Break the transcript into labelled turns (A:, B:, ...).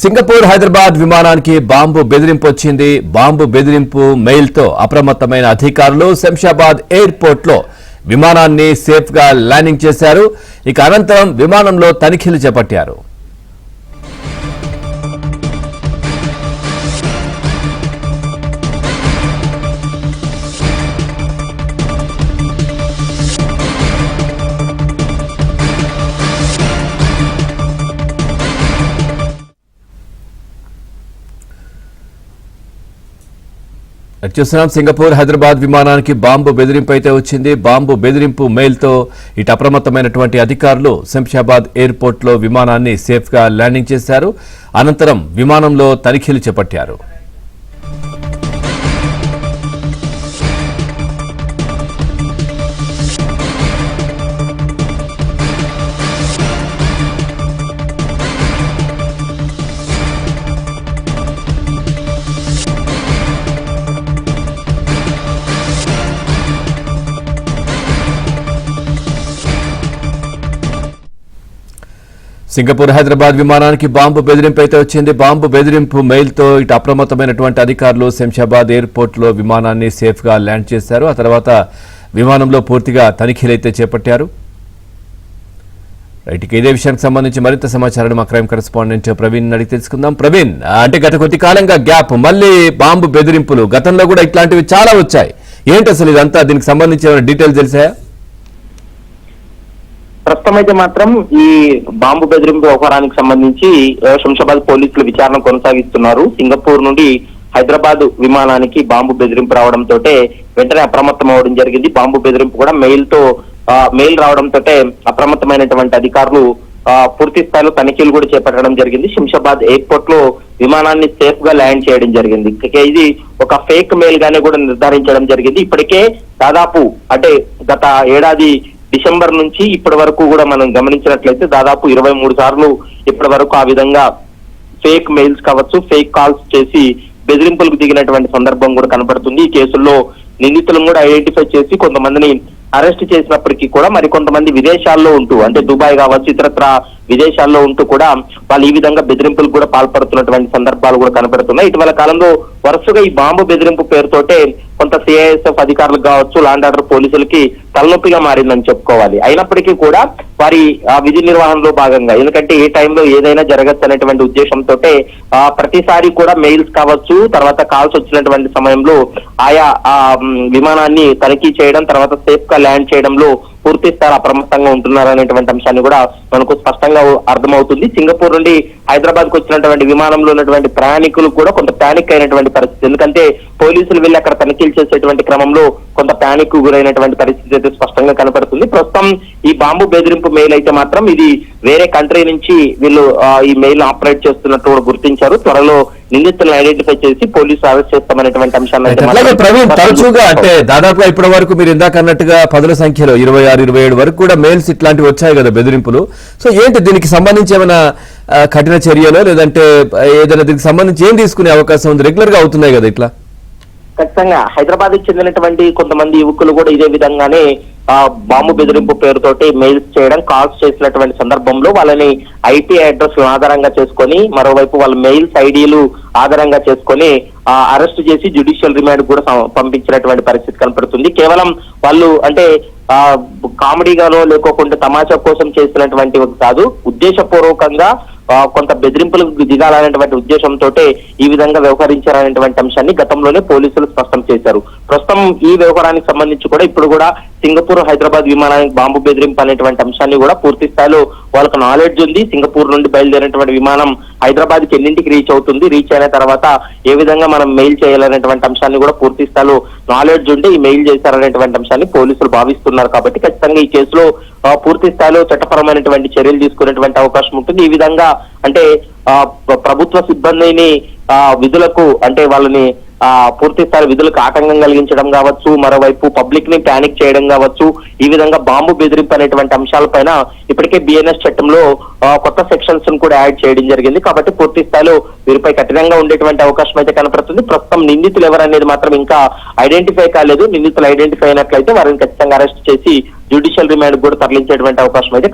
A: Singapore Hyderabad విమానానికి bomb బెదిరింపు వచ్చింది. బాంబు బెదిరింపు మెయిల్తో అప్రమత్తమైన అధికారులు శంషాబాద్ ఎయిర్పోర్ట్లో విమానాన్ని సేఫ్గా ల్యాండింగ్ చేశారు. ఇక అనంతరం విమానంలో తనిఖీలు చేపట్టారు. చూస్తున్నాం సింగపూర్ హైదరాబాద్ విమానానికి బాంబు బెదిరింపు అయితే వచ్చింది. బాంబు బెదిరింపు మెయిల్తో ఇటు అప్రమత్తమైనటువంటి అధికారులు శంషాబాద్ ఎయిర్పోర్ట్లో విమానాన్ని సేఫ్గా ల్యాండింగ్ చేశారు. అనంతరం విమానంలో తనిఖీలు చేపట్టారు. సింగపూర్ హైదరాబాద్ విమానానికి బాంబు బెదిరింపు అయితే వచ్చింది. బాంబు బెదిరింపు మెయిల్తో ఇటు అప్రమత్తమైనటువంటి అధికారులు శంషాబాద్ ఎయిర్పోర్ట్లో విమానాన్ని సేఫ్గా ల్యాండ్ చేశారు. ఆ తర్వాత విమానంలో పూర్తిగా తనిఖీలు అయితే చేపట్టారు రైట్కి ఇదే విషయానికి సంబంధించి మరింత సమాచారం మా క్రైమ్ కరెస్పాండెంట్ ప్రవీణ్ అడిగి తెలుసుకుందాం. ప్రవీణ్ అంటే గత కొద్ది కాలంగా గ్యాప్ మళ్ళీ బాంబు బెదిరింపులు గతంలో కూడా ఇట్లాంటివి చాలా వచ్చాయి. ఏంటి అసలు ఇదంతా? దీనికి సంబంధించి ఏమైనా డీటెయిల్స్ తెలిసాయా?
B: అయితే మాత్రం ఈ బాంబు బెదిరింపు వ్యవహారానికి సంబంధించి శంషాబాద్ పోలీసులు విచారణ కొనసాగిస్తున్నారు. సింగపూర్ నుండి హైదరాబాద్ విమానానికి బాంబు బెదిరింపు రావడంతో వెంటనే అప్రమత్తం అవడం జరిగింది. బాంబు బెదిరింపు కూడా మెయిల్తో ఆ, మెయిల్ రావడంతో అప్రమత్తమైనటువంటి అధికారులు పూర్తి స్థాయిలో తనిఖీలు కూడా చేపట్టడం జరిగింది. శంషాబాద్ ఎయిర్పోర్ట్లో విమానాన్ని సేఫ్గా ల్యాండ్ చేయడం జరిగింది. ఇది ఒక ఫేక్ మెయిల్ గానే కూడా నిర్ధారించడం జరిగింది. ఇప్పటికే దాదాపు అంటే గత ఏడాది డిసెంబర్ నుంచి ఇప్పటి వరకు కూడా మనం గమనించినట్లయితే దాదాపు ఇరవై మూడు సార్లు ఇప్పటి వరకు ఆ విధంగా ఫేక్ మెయిల్స్ కావచ్చు ఫేక్ కాల్స్ చేసి బెదిరింపులకు దిగినటువంటి సందర్భం కూడా కనబడుతుంది. ఈ కేసుల్లో నిందితులను కూడా ఐడెంటిఫై చేసి కొంతమందిని అరెస్ట్ చేసినప్పటికీ కూడా మరి కొంతమంది విదేశాల్లో ఉంటూ అంటే దుబాయ్ కావచ్చు ఇతరత్ర విదేశాల్లో ఉంటూ కూడా వాళ్ళు ఈ విధంగా బెదిరింపులకు కూడా పాల్పడుతున్నటువంటి సందర్భాలు కూడా కనబడుతున్నాయి ఇటీవల కాలంలో వరుసగా ఈ బాంబు బెదిరింపు పేరుతోటే కొంత సిఐఎస్ఎఫ్ అధికారులకు కావచ్చు లాండ్ ఆర్డర్ పోలీసులకి తలనొప్పిగా మారిందని చెప్పుకోవాలి. అయినప్పటికీ కూడా వారి ఆ, విధి నిర్వహణలో భాగంగా ఎందుకంటే ఏ టైంలో ఏదైనా జరగచ్చు అనేటువంటి ఉద్దేశంతో ప్రతిసారి కూడా మెయిల్స్ కావచ్చు తర్వాత కాల్స్ వచ్చినటువంటి సమయంలో ఆయా ఆ విమానాన్ని తనిఖీ చేయడం తర్వాత సేఫ్గా ల్యాండ్ చేయడంలో పూర్తి స్థాయి అప్రమత్తంగా ఉంటున్నారు అనేటువంటి అంశాన్ని కూడా మనకు స్పష్టంగా అర్థమవుతుంది. సింగపూర్ నుండి హైదరాబాద్కు వచ్చినటువంటి విమానంలో ఉన్నటువంటి ప్రయాణికులు కూడా కొంత ప్యానిక్ అయినటువంటి పరిస్థితి. ఎందుకంటే పోలీసులు వెళ్ళి అక్కడ తనిఖీలు చేసేటువంటి క్రమంలో కొంత ప్యానిక్ గురైనటువంటి పరిస్థితి అయితే స్పష్టంగా కనపడుతుంది. ప్రస్తుతం ఈ బాంబు బెదిరింపు మెయిల్ అయితే మాత్రం ఇది వేరే కంట్రీ నుంచి వీళ్ళు ఈ మెయిల్ ఆపరేట్ చేస్తున్నట్టు కూడా గుర్తించారు. త్వరలో నిందితులను ఐడెంటిఫై చేసి పోలీసులు అరెస్ట్ చేస్తామనేటువంటి అంశాన్ని
A: ప్రవీణ్ తరచుగా అంటే దాదాపుగా ఇప్పటి వరకు మీరు ఇందాక అన్నట్టుగా పదుల సంఖ్యలో ఇరవై ఆరు ఇరవై ఏడు వరకు కూడా మెయిల్స్ ఇట్లాంటివి వచ్చాయి కదా బెదిరింపులు. సో ఏంటి దీనికి సంబంధించి ఏమైనా కఠిన చర్యలో లేదంటే ఏదైనా దీనికి సంబంధించి ఏం తీసుకునే అవకాశం ఉంది? రెగ్యులర్గా అవుతున్నాయి కదా ఇట్లా.
B: ఖచ్చితంగా హైదరాబాద్కి చెందినటువంటి కొంతమంది యువకులు కూడా ఇదే విధంగానే బాంబు బెదిరింపు పేరుతోటి మెయిల్స్ చేయడం కాల్స్ చేసినటువంటి సందర్భంలో వాళ్ళని ఐటీ అడ్రస్ ఆధారంగా చేసుకొని మరోవైపు వాళ్ళ మెయిల్స్ ఐడీలు ఆధారంగా చేసుకొని అరెస్ట్ చేసి జ్యుడిషియల్ రిమాండ్ కూడా పంపించినటువంటి పరిస్థితి కనపడుతుంది. కేవలం వాళ్ళు అంటే ఆ కామెడీగానో లేకోకుండా తమాషా కోసం చేసినటువంటి కాదు ఉద్దేశపూర్వకంగా కొంత బెదిరింపులకు దిగాలనేటువంటి ఉద్దేశంతో ఈ విధంగా వ్యవహరించారనేటువంటి అంశాన్ని గతంలోనే పోలీసులు స్పష్టం చేశారు. ప్రస్తుతం ఈ వ్యవహారానికి సంబంధించి కూడా ఇప్పుడు కూడా సింగపూర్ హైదరాబాద్ విమానానికి బాంబు బెదిరింపు అనేటువంటి అంశాన్ని కూడా పూర్తి స్థాయిలో వాళ్ళకి నాలెడ్జ్ ఉంది. సింగపూర్ నుండి బయలుదేరినటువంటి విమానం హైదరాబాద్కి ఎన్నింటికి రీచ్ అవుతుంది? రీచ్ అయిన తర్వాత ఏ విధంగా మనం మెయిల్ చేయాలనేటువంటి అంశాన్ని కూడా పూర్తి స్థాయిలో నాలెడ్జ్ ఉంటే ఈ మెయిల్ చేశారనేటువంటి అంశాన్ని పోలీసులు భావిస్తున్నారు కాబట్టి ఖచ్చితంగా ఈ కేసులో పూర్తి స్థాయిలో చట్టపరమైనటువంటి చర్యలు తీసుకునేటువంటి అవకాశం ఉంటుంది. ఈ విధంగా అంటే ప్రభుత్వ సిబ్బందిని విధులకు అంటే వాళ్ళని ఆ పూర్తి స్థాయి విధులకు ఆటంకం కలిగించడం కావచ్చు మరోవైపు పబ్లిక్ని ప్యానిక్ చేయడం కావచ్చు ఈ విధంగా బాంబు బెదిరింపు అనేటువంటి అంశాలపైన ఇప్పటికే బిఎన్ఎస్ చట్టంలో కొత్త సెక్షన్స్ను కూడా యాడ్ చేయడం జరిగింది. కాబట్టి పూర్తి స్థాయిలో వీరిపై కఠినంగా ఉండేటువంటి అవకాశం అయితే కనపడుతుంది. ప్రస్తుతం నిందితులు ఎవరనేది మాత్రం ఇంకా ఐడెంటిఫై కాలేదు. నిందితులు ఐడెంటిఫై అయినట్లయితే వారిని ఖచ్చితంగా అరెస్ట్ చేసి జ్యుడిషియల్ రిమాండ్ కూడా తరలించేటువంటి అవకాశం అయితే